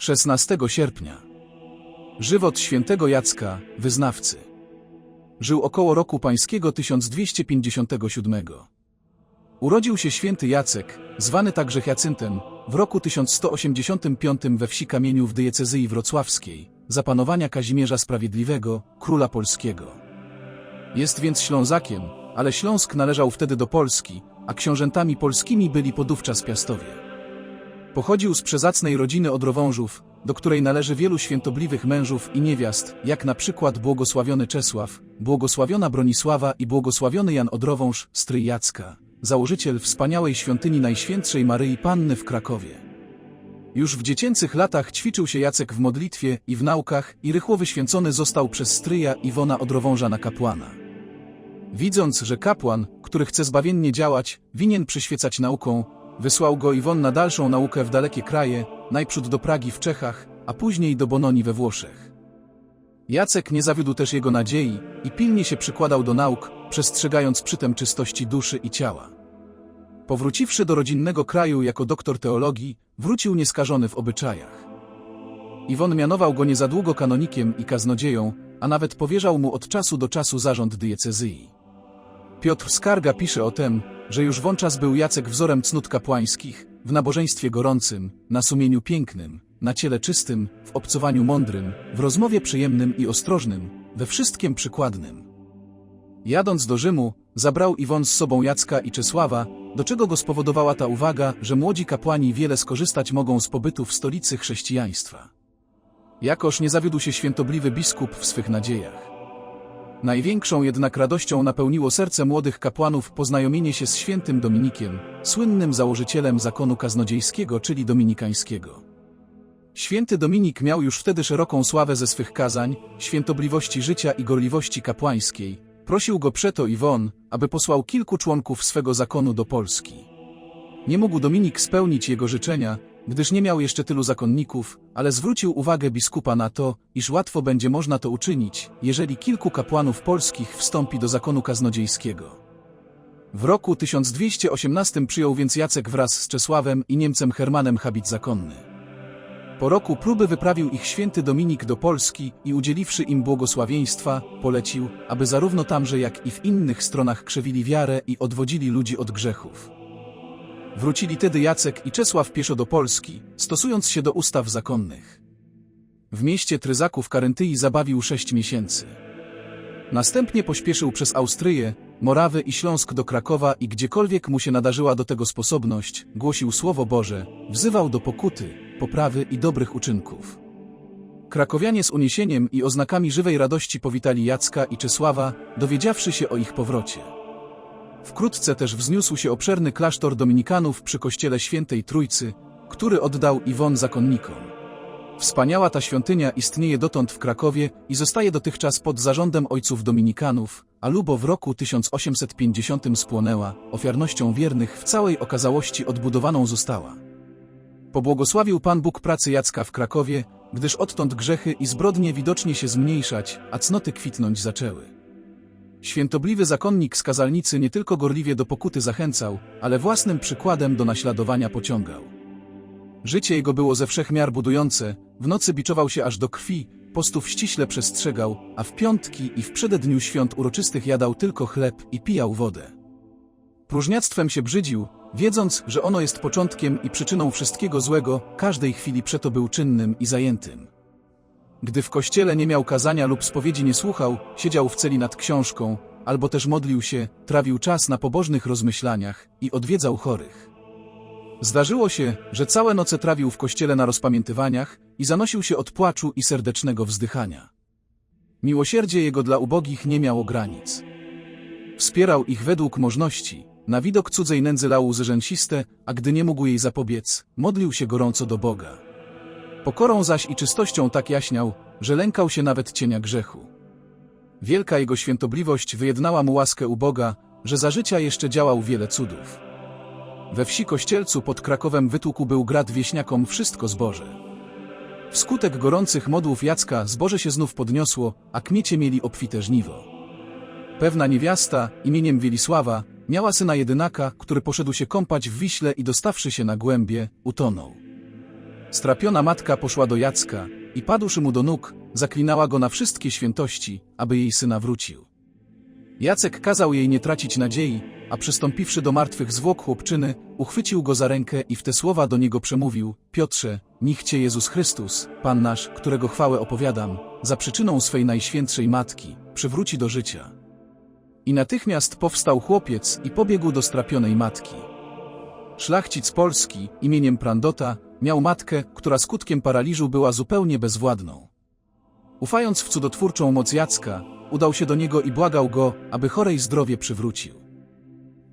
16 sierpnia. Żywot świętego Jacka, wyznawcy. Żył około roku pańskiego 1257. Urodził się święty Jacek, zwany także Hyacyntem, w roku 1185 we wsi Kamieniu w diecezji wrocławskiej, za panowania Kazimierza Sprawiedliwego, króla polskiego. Jest więc Ślązakiem, ale Śląsk należał wtedy do Polski, a książętami polskimi byli podówczas Piastowie. Pochodził z przezacnej rodziny Odrowążów, do której należy wielu świętobliwych mężów i niewiast, jak na przykład błogosławiony Czesław, błogosławiona Bronisława i błogosławiony Jan Odrowąż, stryj Jacka, założyciel wspaniałej świątyni Najświętszej Maryi Panny w Krakowie. Już w dziecięcych latach ćwiczył się Jacek w modlitwie i w naukach i rychło wyświęcony został przez stryja Iwona Odrowąża na kapłana. Widząc, że kapłan, który chce zbawiennie działać, winien przyświecać nauką, wysłał go Iwon na dalszą naukę w dalekie kraje, najprzód do Pragi w Czechach, a później do Bononi we Włoszech. Jacek nie zawiódł też jego nadziei i pilnie się przykładał do nauk, przestrzegając przytem czystości duszy i ciała. Powróciwszy do rodzinnego kraju jako doktor teologii, wrócił nieskażony w obyczajach. Iwon mianował go niezadługo kanonikiem i kaznodzieją, a nawet powierzał mu od czasu do czasu zarząd diecezji. Piotr Skarga pisze o tym, że już wączas był Jacek wzorem cnót kapłańskich, w nabożeństwie gorącym, na sumieniu pięknym, na ciele czystym, w obcowaniu mądrym, w rozmowie przyjemnym i ostrożnym, we wszystkim przykładnym. Jadąc do Rzymu, zabrał Iwon z sobą Jacka i Czesława, do czego go spowodowała ta uwaga, że młodzi kapłani wiele skorzystać mogą z pobytu w stolicy chrześcijaństwa. Jakoż nie zawiódł się świętobliwy biskup w swych nadziejach. Największą jednak radością napełniło serce młodych kapłanów poznajomienie się z świętym Dominikiem, słynnym założycielem zakonu kaznodziejskiego, czyli dominikańskiego. Święty Dominik miał już wtedy szeroką sławę ze swych kazań, świętobliwości życia i gorliwości kapłańskiej. Prosił go przeto Iwon, aby posłał kilku członków swego zakonu do Polski. Nie mógł Dominik spełnić jego życzenia, gdyż nie miał jeszcze tylu zakonników, ale zwrócił uwagę biskupa na to, iż łatwo będzie można to uczynić, jeżeli kilku kapłanów polskich wstąpi do zakonu kaznodziejskiego. W roku 1218 przyjął więc Jacek wraz z Czesławem i Niemcem Hermanem habit zakonny. Po roku próby wyprawił ich święty Dominik do Polski i udzieliwszy im błogosławieństwa, polecił, aby zarówno tamże jak i w innych stronach krzewili wiarę i odwodzili ludzi od grzechów. Wrócili tedy Jacek i Czesław pieszo do Polski, stosując się do ustaw zakonnych. W mieście Tryzaku w Karentyi zabawił sześć miesięcy. Następnie pośpieszył przez Austrię, Morawy i Śląsk do Krakowa i gdziekolwiek mu się nadarzyła do tego sposobność, głosił Słowo Boże, wzywał do pokuty, poprawy i dobrych uczynków. Krakowianie z uniesieniem i oznakami żywej radości powitali Jacka i Czesława, dowiedziawszy się o ich powrocie. Wkrótce też wzniósł się obszerny klasztor dominikanów przy kościele Świętej Trójcy, który oddał Iwon zakonnikom. Wspaniała ta świątynia istnieje dotąd w Krakowie i zostaje dotychczas pod zarządem ojców dominikanów, a Lubo w roku 1850 spłonęła, ofiarnością wiernych w całej okazałości odbudowaną została. Pobłogosławił Pan Bóg pracy Jacka w Krakowie, gdyż odtąd grzechy i zbrodnie widocznie się zmniejszać, a cnoty kwitnąć zaczęły. Świętobliwy zakonnik z kazalnicy nie tylko gorliwie do pokuty zachęcał, ale własnym przykładem do naśladowania pociągał. Życie jego było ze wszech miar budujące, w nocy biczował się aż do krwi, postów ściśle przestrzegał, a w piątki i w przededniu świąt uroczystych jadał tylko chleb i pijał wodę. Próżniactwem się brzydził, wiedząc, że ono jest początkiem i przyczyną wszystkiego złego, każdej chwili przeto był czynnym i zajętym. Gdy w kościele nie miał kazania lub spowiedzi nie słuchał, siedział w celi nad książką, albo też modlił się, trawił czas na pobożnych rozmyślaniach i odwiedzał chorych. Zdarzyło się, że całe noce trawił w kościele na rozpamiętywaniach i zanosił się od płaczu i serdecznego wzdychania. Miłosierdzie jego dla ubogich nie miało granic. Wspierał ich według możności, na widok cudzej nędzy lał łzy rzęsiste, a gdy nie mógł jej zapobiec, modlił się gorąco do Boga. Pokorą zaś i czystością tak jaśniał, że lękał się nawet cienia grzechu. Wielka jego świętobliwość wyjednała mu łaskę u Boga, że za życia jeszcze działał wiele cudów. We wsi Kościelcu pod Krakowem wytłukł był grad wieśniakom wszystko zboże. Wskutek gorących modłów Jacka zboże się znów podniosło, a kmiecie mieli obfite żniwo. Pewna niewiasta, imieniem Wielisława, miała syna jedynaka, który poszedł się kąpać w Wiśle i dostawszy się na głębie, utonął. Strapiona matka poszła do Jacka i padłszy mu do nóg, zaklinała go na wszystkie świętości, aby jej syna wrócił. Jacek kazał jej nie tracić nadziei, a przystąpiwszy do martwych zwłok chłopczyny, uchwycił go za rękę i w te słowa do niego przemówił, Piotrze, niech Cię Jezus Chrystus, Pan nasz, którego chwałę opowiadam, za przyczyną swej najświętszej matki, przywróci do życia. I natychmiast powstał chłopiec i pobiegł do strapionej matki. Szlachcic polski, imieniem Prandota, miał matkę, która skutkiem paraliżu była zupełnie bezwładną. Ufając w cudotwórczą moc Jacka, udał się do niego i błagał go, aby chorej zdrowie przywrócił.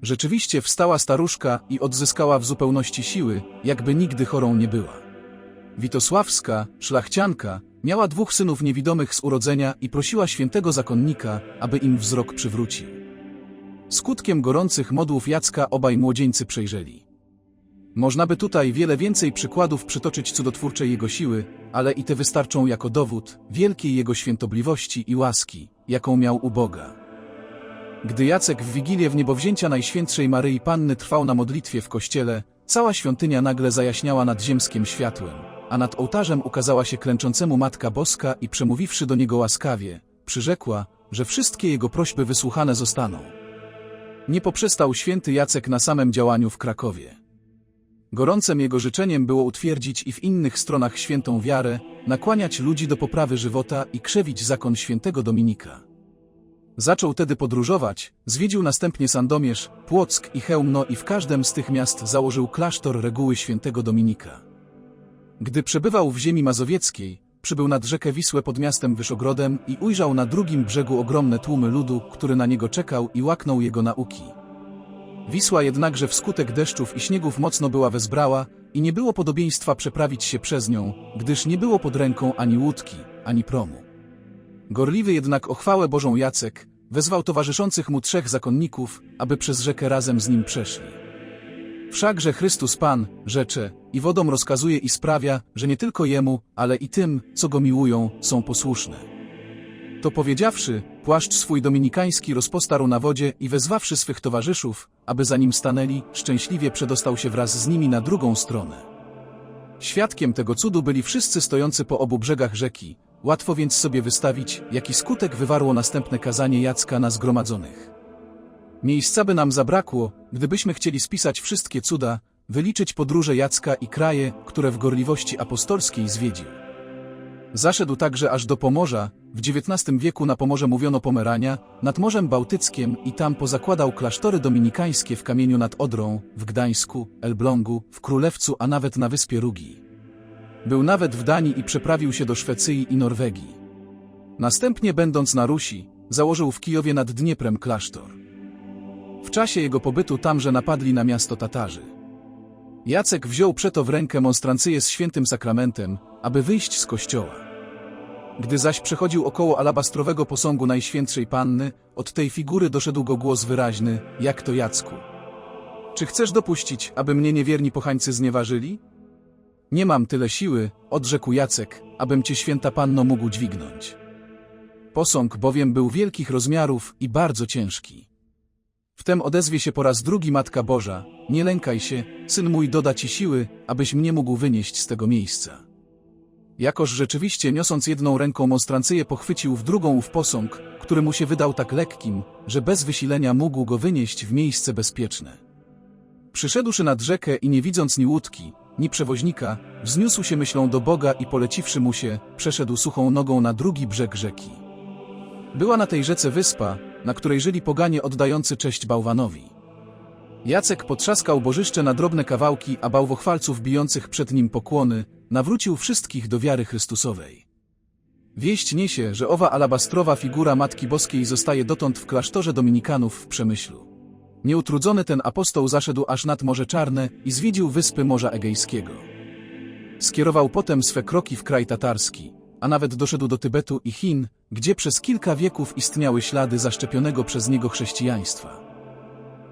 Rzeczywiście wstała staruszka i odzyskała w zupełności siły, jakby nigdy chorą nie była. Witosławska, szlachcianka, miała dwóch synów niewidomych z urodzenia i prosiła świętego zakonnika, aby im wzrok przywrócił. Skutkiem gorących modłów Jacka obaj młodzieńcy przejrzeli. Można by tutaj wiele więcej przykładów przytoczyć cudotwórczej jego siły, ale i te wystarczą jako dowód wielkiej jego świętobliwości i łaski, jaką miał u Boga. Gdy Jacek w Wigilię w niebowzięcia Najświętszej Maryi Panny trwał na modlitwie w kościele, cała świątynia nagle zajaśniała nad ziemskim światłem, a nad ołtarzem ukazała się klęczącemu Matka Boska i przemówiwszy do niego łaskawie, przyrzekła, że wszystkie jego prośby wysłuchane zostaną. Nie poprzestał święty Jacek na samym działaniu w Krakowie. Gorącym jego życzeniem było utwierdzić i w innych stronach świętą wiarę, nakłaniać ludzi do poprawy żywota i krzewić zakon świętego Dominika. Zaczął tedy podróżować, zwiedził następnie Sandomierz, Płock i Chełmno i w każdym z tych miast założył klasztor reguły świętego Dominika. Gdy przebywał w ziemi mazowieckiej, przybył nad rzekę Wisłę pod miastem Wyszogrodem i ujrzał na drugim brzegu ogromne tłumy ludu, który na niego czekał i łaknął jego nauki. Wisła jednakże wskutek deszczów i śniegów mocno była wezbrała i nie było podobieństwa przeprawić się przez nią, gdyż nie było pod ręką ani łódki, ani promu. Gorliwy jednak o chwałę Bożą Jacek wezwał towarzyszących mu trzech zakonników, aby przez rzekę razem z nim przeszli. Wszakże Chrystus Pan, rzecze, i wodą rozkazuje i sprawia, że nie tylko Jemu, ale i tym, co Go miłują, są posłuszne. To powiedziawszy, płaszcz swój dominikański rozpostarł na wodzie i wezwawszy swych towarzyszów, aby za nim stanęli, szczęśliwie przedostał się wraz z nimi na drugą stronę. Świadkiem tego cudu byli wszyscy stojący po obu brzegach rzeki, łatwo więc sobie wystawić, jaki skutek wywarło następne kazanie Jacka na zgromadzonych. Miejsca by nam zabrakło, gdybyśmy chcieli spisać wszystkie cuda, wyliczyć podróże Jacka i kraje, które w gorliwości apostolskiej zwiedził. Zaszedł także aż do Pomorza, w XIX wieku na Pomorze mówiono Pomerania, nad Morzem Bałtyckiem i tam pozakładał klasztory dominikańskie w Kamieniu nad Odrą, w Gdańsku, Elblągu, w Królewcu, a nawet na wyspie Rugi. Był nawet w Danii i przeprawił się do Szwecji i Norwegii. Następnie będąc na Rusi, założył w Kijowie nad Dnieprem klasztor. W czasie jego pobytu tamże napadli na miasto Tatarzy. Jacek wziął przeto w rękę monstrancję z świętym sakramentem, aby wyjść z kościoła. Gdy zaś przechodził około alabastrowego posągu Najświętszej Panny, od tej figury doszedł go głos wyraźny, jak to Jacku. Czy chcesz dopuścić, aby mnie niewierni pochańcy znieważyli? Nie mam tyle siły, odrzekł Jacek, abym cię święta panno mógł dźwignąć. Posąg bowiem był wielkich rozmiarów i bardzo ciężki. Wtem odezwie się po raz drugi Matka Boża, nie lękaj się, syn mój doda ci siły, abyś mnie mógł wynieść z tego miejsca. Jakoż rzeczywiście niosąc jedną ręką monstrancyję pochwycił w drugą ów posąg, który mu się wydał tak lekkim, że bez wysilenia mógł go wynieść w miejsce bezpieczne. Przyszedłszy nad rzekę i nie widząc ni łódki, ni przewoźnika, wzniósł się myślą do Boga i poleciwszy mu się, przeszedł suchą nogą na drugi brzeg rzeki. Była na tej rzece wyspa, na której żyli poganie oddający cześć bałwanowi. Jacek potrzaskał bożyszcze na drobne kawałki, a bałwochwalców bijących przed nim pokłony, nawrócił wszystkich do wiary Chrystusowej. Wieść niesie, że owa alabastrowa figura Matki Boskiej zostaje dotąd w klasztorze dominikanów w Przemyślu. Nieutrudzony ten apostoł zaszedł aż nad Morze Czarne i zwiedził wyspy Morza Egejskiego. Skierował potem swe kroki w kraj tatarski, a nawet doszedł do Tybetu i Chin, gdzie przez kilka wieków istniały ślady zaszczepionego przez niego chrześcijaństwa.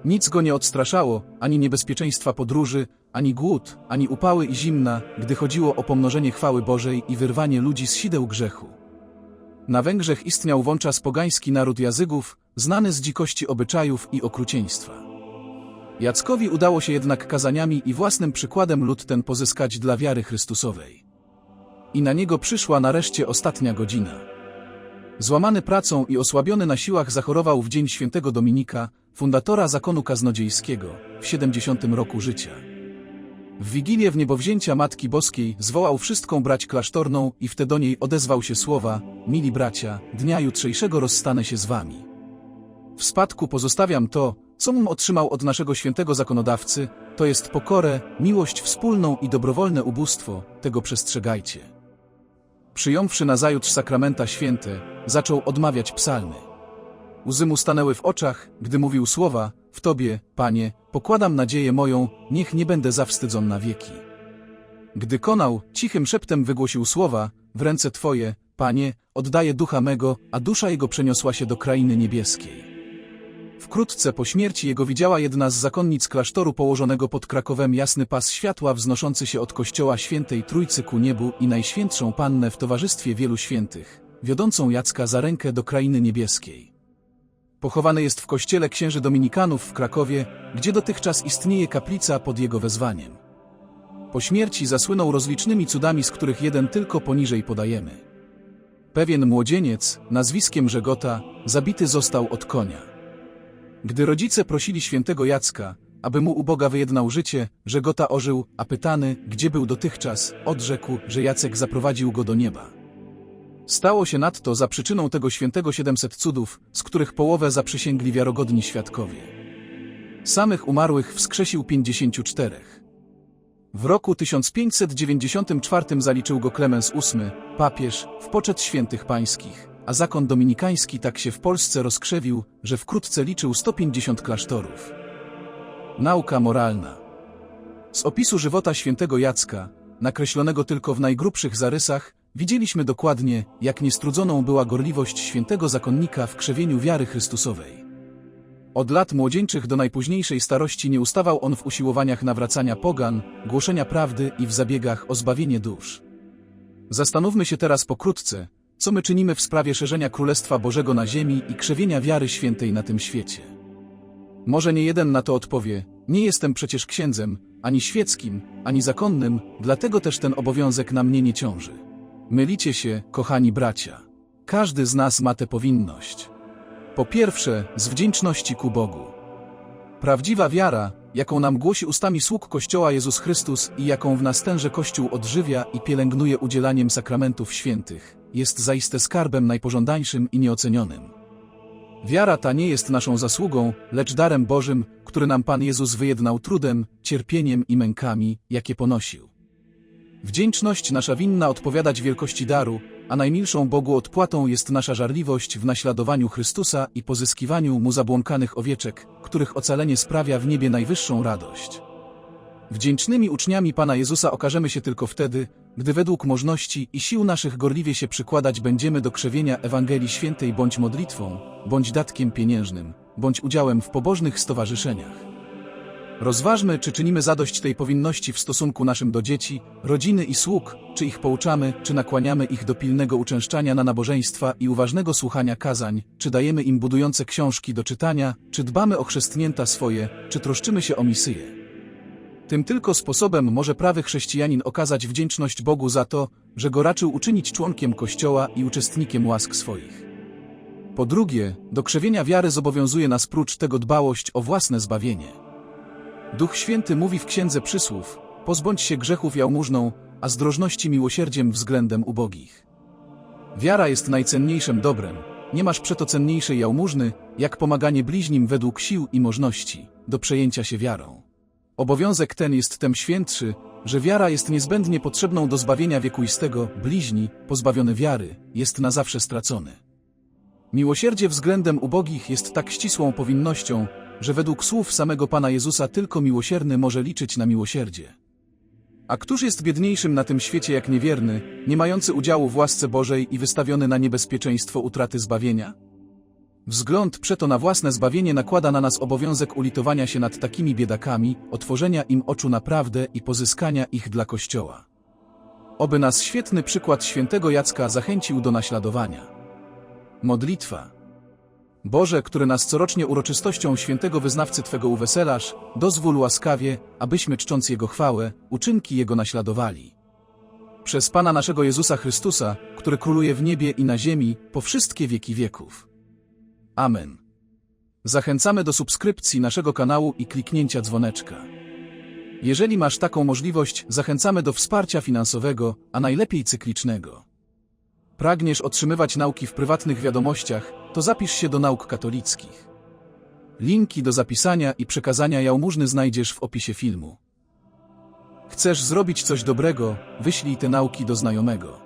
Nic go nie odstraszało, ani niebezpieczeństwa podróży, ani głód, ani upały i zimna, gdy chodziło o pomnożenie chwały Bożej i wyrwanie ludzi z sideł grzechu. Na Węgrzech istniał włączas pogański naród Jazygów, znany z dzikości obyczajów i okrucieństwa. Jackowi udało się jednak kazaniami i własnym przykładem lud ten pozyskać dla wiary Chrystusowej. I na niego przyszła nareszcie ostatnia godzina. Złamany pracą i osłabiony na siłach zachorował w dzień świętego Dominika, fundatora zakonu kaznodziejskiego, w 70 roku życia. W Wigilię w niebowzięcia Matki Boskiej zwołał wszystką brać klasztorną i wtedy do niej odezwał się słowa, mili bracia, dnia jutrzejszego rozstanę się z wami. W spadku pozostawiam to, co mum otrzymał od naszego świętego zakonodawcy, to jest pokorę, miłość wspólną i dobrowolne ubóstwo, tego przestrzegajcie. Przyjąwszy nazajutrz sakramenta święte, zaczął odmawiać psalmy. Łzy mu stanęły w oczach, gdy mówił słowa, w Tobie, Panie, pokładam nadzieję moją, niech nie będę zawstydzon na wieki. Gdy konał, cichym szeptem wygłosił słowa, w ręce Twoje, Panie, oddaję ducha mego, a dusza jego przeniosła się do krainy niebieskiej. Wkrótce po śmierci jego widziała jedna z zakonnic klasztoru położonego pod Krakowem jasny pas światła wznoszący się od kościoła świętej Trójcy ku niebu i Najświętszą Pannę w towarzystwie wielu świętych, wiodącą Jacka za rękę do krainy niebieskiej. Pochowany jest w kościele księży dominikanów w Krakowie, gdzie dotychczas istnieje kaplica pod jego wezwaniem. Po śmierci zasłynął rozlicznymi cudami, z których jeden tylko poniżej podajemy. Pewien młodzieniec, nazwiskiem Żegota, zabity został od konia. Gdy rodzice prosili świętego Jacka, aby mu u Boga wyjednał życie, Żegota ożył, a pytany, gdzie był dotychczas, odrzekł, że Jacek zaprowadził go do nieba. Stało się nadto za przyczyną tego świętego 700 cudów, z których połowę zaprzysięgli wiarogodni świadkowie. Samych umarłych wskrzesił 54. W roku 1594 zaliczył go Klemens VIII, papież, w poczet świętych pańskich a zakon dominikański tak się w Polsce rozkrzewił, że wkrótce liczył 150 klasztorów. Nauka moralna Z opisu żywota świętego Jacka, nakreślonego tylko w najgrubszych zarysach, widzieliśmy dokładnie, jak niestrudzoną była gorliwość świętego zakonnika w krzewieniu wiary Chrystusowej. Od lat młodzieńczych do najpóźniejszej starości nie ustawał on w usiłowaniach nawracania pogan, głoszenia prawdy i w zabiegach o zbawienie dusz. Zastanówmy się teraz pokrótce, co my czynimy w sprawie szerzenia Królestwa Bożego na ziemi i krzewienia wiary świętej na tym świecie? Może nie jeden na to odpowie, nie jestem przecież księdzem, ani świeckim, ani zakonnym, dlatego też ten obowiązek na mnie nie ciąży. Mylicie się, kochani bracia. Każdy z nas ma tę powinność. Po pierwsze, z wdzięczności ku Bogu. Prawdziwa wiara, jaką nam głosi ustami sług Kościoła Jezus Chrystus i jaką w nas tenże Kościół odżywia i pielęgnuje udzielaniem sakramentów świętych, jest zaiste skarbem najpożądańszym i nieocenionym. Wiara ta nie jest naszą zasługą, lecz darem Bożym, który nam Pan Jezus wyjednał trudem, cierpieniem i mękami, jakie ponosił. Wdzięczność nasza winna odpowiadać wielkości daru, a najmilszą Bogu odpłatą jest nasza żarliwość w naśladowaniu Chrystusa i pozyskiwaniu Mu zabłąkanych owieczek, których ocalenie sprawia w niebie najwyższą radość. Wdzięcznymi uczniami Pana Jezusa okażemy się tylko wtedy, gdy według możności i sił naszych gorliwie się przykładać będziemy do krzewienia Ewangelii Świętej bądź modlitwą, bądź datkiem pieniężnym, bądź udziałem w pobożnych stowarzyszeniach. Rozważmy, czy czynimy zadość tej powinności w stosunku naszym do dzieci, rodziny i sług, czy ich pouczamy, czy nakłaniamy ich do pilnego uczęszczania na nabożeństwa i uważnego słuchania kazań, czy dajemy im budujące książki do czytania, czy dbamy o chrzestnięta swoje, czy troszczymy się o misję. Tym tylko sposobem może prawy chrześcijanin okazać wdzięczność Bogu za to, że go raczył uczynić członkiem Kościoła i uczestnikiem łask swoich. Po drugie, do krzewienia wiary zobowiązuje nas prócz tego dbałość o własne zbawienie. Duch Święty mówi w Księdze Przysłów, pozbądź się grzechów jałmużną, a zdrożności miłosierdziem względem ubogich. Wiara jest najcenniejszym dobrem, nie masz przeto cenniejszej jałmużny, jak pomaganie bliźnim według sił i możności, do przejęcia się wiarą. Obowiązek ten jest tem świętszy, że wiara jest niezbędnie potrzebną do zbawienia wiekuistego, bliźni, pozbawiony wiary, jest na zawsze stracony. Miłosierdzie względem ubogich jest tak ścisłą powinnością, że według słów samego Pana Jezusa tylko miłosierny może liczyć na miłosierdzie. A któż jest biedniejszym na tym świecie jak niewierny, nie mający udziału w łasce Bożej i wystawiony na niebezpieczeństwo utraty zbawienia? Wzgląd przeto na własne zbawienie nakłada na nas obowiązek ulitowania się nad takimi biedakami, otworzenia im oczu na prawdę i pozyskania ich dla Kościoła. Oby nas świetny przykład świętego Jacka zachęcił do naśladowania. Modlitwa Boże, który nas corocznie uroczystością świętego wyznawcy Twego uweselasz, dozwól łaskawie, abyśmy czcząc Jego chwałę, uczynki Jego naśladowali. Przez Pana naszego Jezusa Chrystusa, który króluje w niebie i na ziemi, po wszystkie wieki wieków. Amen. Zachęcamy do subskrypcji naszego kanału i kliknięcia dzwoneczka. Jeżeli masz taką możliwość, zachęcamy do wsparcia finansowego, a najlepiej cyklicznego. Pragniesz otrzymywać nauki w prywatnych wiadomościach, to zapisz się do nauk katolickich. Linki do zapisania i przekazania jałmużny znajdziesz w opisie filmu. Chcesz zrobić coś dobrego, wyślij te nauki do znajomego.